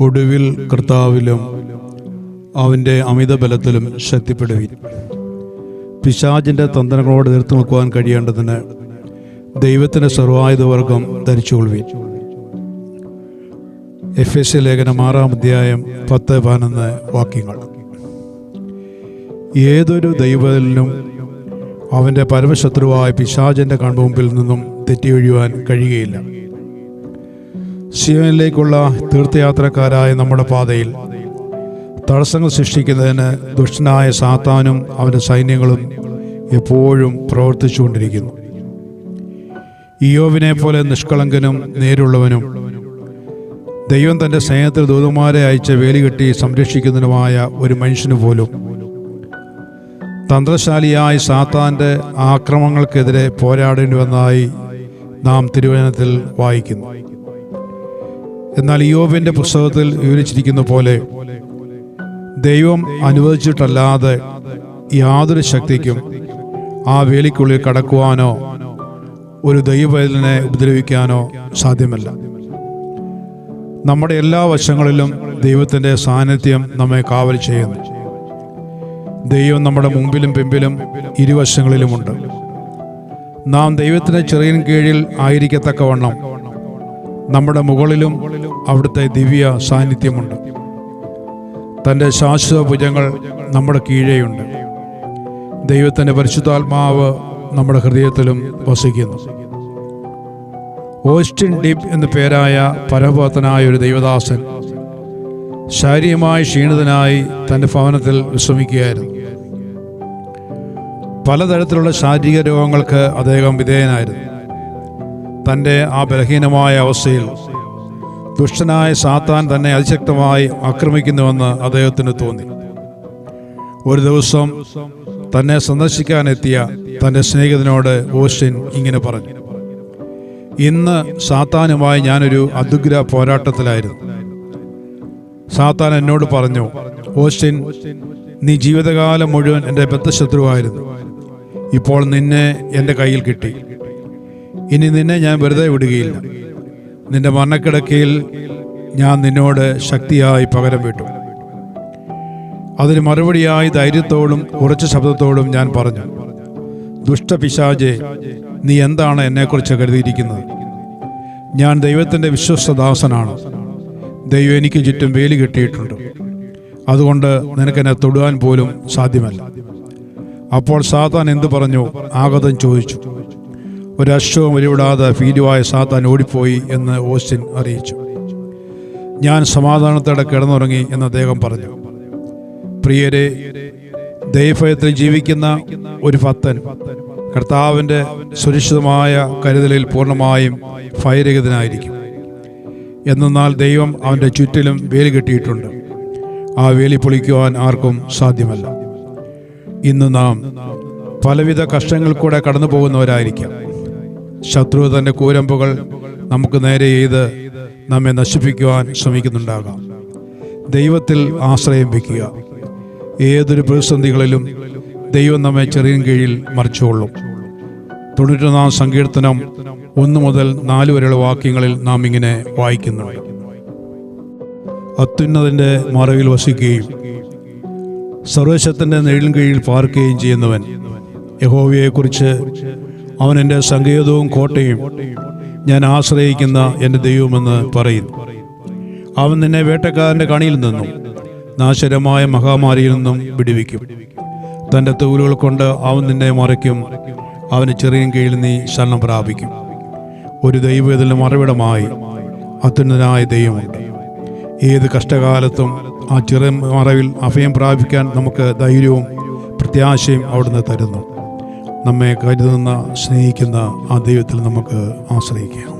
ഒടുവിൽ കർത്താവിലും അവന്റെ അമിത ബലത്തിലും ശക്തിപ്പെടുവിൻ. പിശാചിന്റെ തന്ത്രങ്ങളോട് എതിർത്ത് നിൽക്കുവാൻ കഴിയേണ്ടതിന് ദൈവത്തിന്റെ സർവായുധവർഗം ധരിച്ചുകൊള്ളുവിൻ. എഫ് എസ് ലേഖനം ആറാം അധ്യായം പത്ത് പതിനൊന്ന് വാക്യങ്ങൾ. ഏതൊരു ദൈവത്തിലും അവന്റെ പരമശത്രുവായ പിശാചിന്റെ കൺമുമ്പിൽ നിന്നും തെറ്റിയൊഴിയുവാൻ കഴിയുകയില്ല. ശിവനിലേക്കുള്ള തീർത്ഥയാത്രക്കാരായ നമ്മുടെ പാതയിൽ തടസ്സങ്ങൾ സൃഷ്ടിക്കുന്നതിന് ദുഷ്ടനായ സാത്താനും അവന്റെ സൈന്യങ്ങളും എപ്പോഴും പ്രവർത്തിച്ചുകൊണ്ടിരിക്കുന്നു. ഇയോവിനെ പോലെ നിഷ്കളങ്കനും നേരുള്ളവനും ദൈവം തന്റെ സ്നേഹത്തിൽ ദൂതന്മാരെ അയച്ച് വേലികെട്ടി സംരക്ഷിക്കുന്നതിനുമായ ഒരു മനുഷ്യന് പോലും തന്ത്രശാലിയായ സാത്താന്റെ ആക്രമണങ്ങൾക്കെതിരെ പോരാടേണ്ടി വന്നതായി നാം തിരുവചനത്തിൽ വായിക്കുന്നു. എന്നാൽ യോബിന്റെ പുസ്തകത്തിൽ വിവരിച്ചിരിക്കുന്ന പോലെ ദൈവം അനുവദിച്ചിട്ടല്ലാതെ യാതൊരു ശക്തിക്കും ആ വേലിക്കുള്ളിൽ കടക്കുവാനോ ഒരു ദൈവവേദനെ ഉപദ്രവിക്കാനോ സാധ്യമല്ല. നമ്മുടെ എല്ലാ വശങ്ങളിലും ദൈവത്തിന്റെ സാന്നിധ്യം നമ്മെ കാവൽ ചെയ്യുന്നു. ദൈവം നമ്മുടെ മുമ്പിലും പിമ്പിലും ഇരുവശങ്ങളിലുമുണ്ട്. നാം ദൈവത്തിന്റെ ചെറിയൻ കീഴിൽ ആയിരിക്കത്തക്കവണ്ണം നമ്മുടെ മുകളിലും അവിടുത്തെ ദിവ്യ സാന്നിധ്യമുണ്ട്. തന്റെ ശാശ്വത ഭുജങ്ങൾ നമ്മുടെ കീഴെയുണ്ട്. ദൈവത്തിന്റെ പരിശുദ്ധാത്മാവ് നമ്മുടെ ഹൃദയത്തിലും വസിക്കുന്നു. ഓസ്റ്റിൻ ഡീപ് എന്ന പേരായ പരമഭക്തനായ ഒരു ദൈവദാസൻ ശാരീരികമായി ക്ഷീണിതനായി തന്റെ ഭവനത്തിൽ വിശ്രമിക്കുകയായിരുന്നു. പലതരത്തിലുള്ള ശാരീരിക രോഗങ്ങൾക്ക് അദ്ദേഹം വിധേയനായിരുന്നു. തന്റെ ആ ബലഹീനമായ അവസ്ഥയിൽ ദുഷ്ടനായ സാത്താൻ തന്നെ അതിശക്തമായി ആക്രമിക്കുന്നുവെന്ന് അദ്ദേഹത്തിന് തോന്നി. ഒരു ദിവസം തന്നെ സന്ദർശിക്കാനെത്തിയ തന്റെ സ്നേഹിതനോട് ഓസ്റ്റിൻ ഇങ്ങനെ പറഞ്ഞു. ഇന്ന് സാത്താനുമായി ഞാനൊരു അതുഗ്ര പോരാട്ടത്തിലായിരുന്നു. സാത്താൻ എന്നോട് പറഞ്ഞു ഓസ്റ്റിൻ നീ ജീവിതകാലം മുഴുവൻ എന്റെ ബദ്ധശത്രുവായിരുന്നു. ഇപ്പോൾ നിന്നെ എന്റെ കയ്യിൽ കിട്ടി. ഇനി നിന്നെ ഞാൻ വെറുതെ വിടുകയില്ല. നിന്റെ മരണക്കിടക്കയിൽ ഞാൻ നിന്നോട് ശക്തിയായി പകരം വിട്ടു. അതിന് മറുപടിയായി ധൈര്യത്തോടും ഉറച്ച ശബ്ദത്തോടും ഞാൻ പറഞ്ഞു ദുഷ്ടപിശാജെ നീ എന്താണ് എന്നെക്കുറിച്ച് കരുതിയിരിക്കുന്നത്? ഞാൻ ദൈവത്തിന്റെ വിശ്വസ്തദാസനാണ്. ദൈവം എനിക്ക് ചുറ്റും വേലി കെട്ടിയിട്ടുണ്ട്. അതുകൊണ്ട് നിനക്കെന്നെ തൊടുവാൻ പോലും സാധ്യമല്ല. അപ്പോൾ സാത്താൻ എന്തു പറഞ്ഞു? ആഗതം ചോദിച്ചു. ഒരു അശ്വവും ഉരുവിടാതെ ഭീരുവായ സാത്താൻ ഓടിപ്പോയി എന്ന് ഓസ്റ്റിൻ അറിയിച്ചു. ഞാൻ സമാധാനത്തോടെ കിടന്നുറങ്ങി എന്ന് അദ്ദേഹം പറഞ്ഞു. പ്രിയരെ ദൈവഭയത്തിൽ ജീവിക്കുന്ന ഒരു ഭക്തൻ കർത്താവിന്റെ സുരക്ഷിതമായ കരുതലിൽ പൂർണമായും ഭയരഹിതനായിരിക്കും. എന്നാൽ ദൈവം അവന്റെ ചുറ്റിലും വേലി കെട്ടിയിട്ടുണ്ട്. ആ വേലി പൊളിക്കുവാൻ ആർക്കും സാധ്യമല്ല. ഇന്ന് നാം പലവിധ കഷ്ടങ്ങൾ കൂടെ കടന്നു പോകുന്നവരായിരിക്കാം ശത്രു തന്റെ കൂരമ്പുകൾ നമുക്ക് നേരെ ചെയ്ത് നമ്മെ നശിപ്പിക്കുവാൻ ശ്രമിക്കുന്നുണ്ടാകാം. ദൈവത്തിൽ ആശ്രയം വയ്ക്കുക ഏതൊരു പ്രതിസന്ധികളിലും ദൈവം നമ്മെ ചെറിയ കീഴിൽ മറിച്ചുകൊള്ളും. തൊണ്ണൂറ്റൊന്നാം സങ്കീർത്തനം ഒന്ന് മുതൽ നാല് വരെയുള്ള വാക്യങ്ങളിൽ നാം ഇങ്ങനെ വായിക്കുന്നു അത്യുന്നതിന്റെ മറവിൽ വസിക്കുകയും സർവശത്തിന്റെ നെഴിൻ കീഴിൽ പാർക്കുകയും ചെയ്യുന്നവൻ യഹോവയെക്കുറിച്ച് അവൻ എന്റെ സങ്കേതവും കോട്ടയും ഞാൻ ആശ്രയിക്കുന്ന എന്റെ ദൈവമെന്ന് പറയുന്നു. അവൻ നിന്നെ വേട്ടക്കാരന്റെ കണിയിൽ നിന്നും നാശരമായ മഹാമാരിയിൽ നിന്നും വിടിവിക്കും. തന്റെ തൂലുകൾ കൊണ്ട് അവൻ നിന്നെ മറയ്ക്കും അവന് ചെറിയ കീഴിൽ നീ ശരണം പ്രാപിക്കും. ഒരു ദൈവം ഇതിന് മറവിടമായി അത്യുന്നതനായ ദൈവമുണ്ട് ഏത് കഷ്ടകാലത്തും ആ ചെറിയ മറവിൽ അഭയം പ്രാപിക്കാൻ നമുക്ക് ധൈര്യവും പ്രത്യാശയും അവിടുന്ന് തരുന്നു. നമ്മെ കരുതുന്ന സ്നേഹിക്കുന്ന ആ ദൈവത്തിൽ നമുക്ക് ആശ്രയിക്കാം.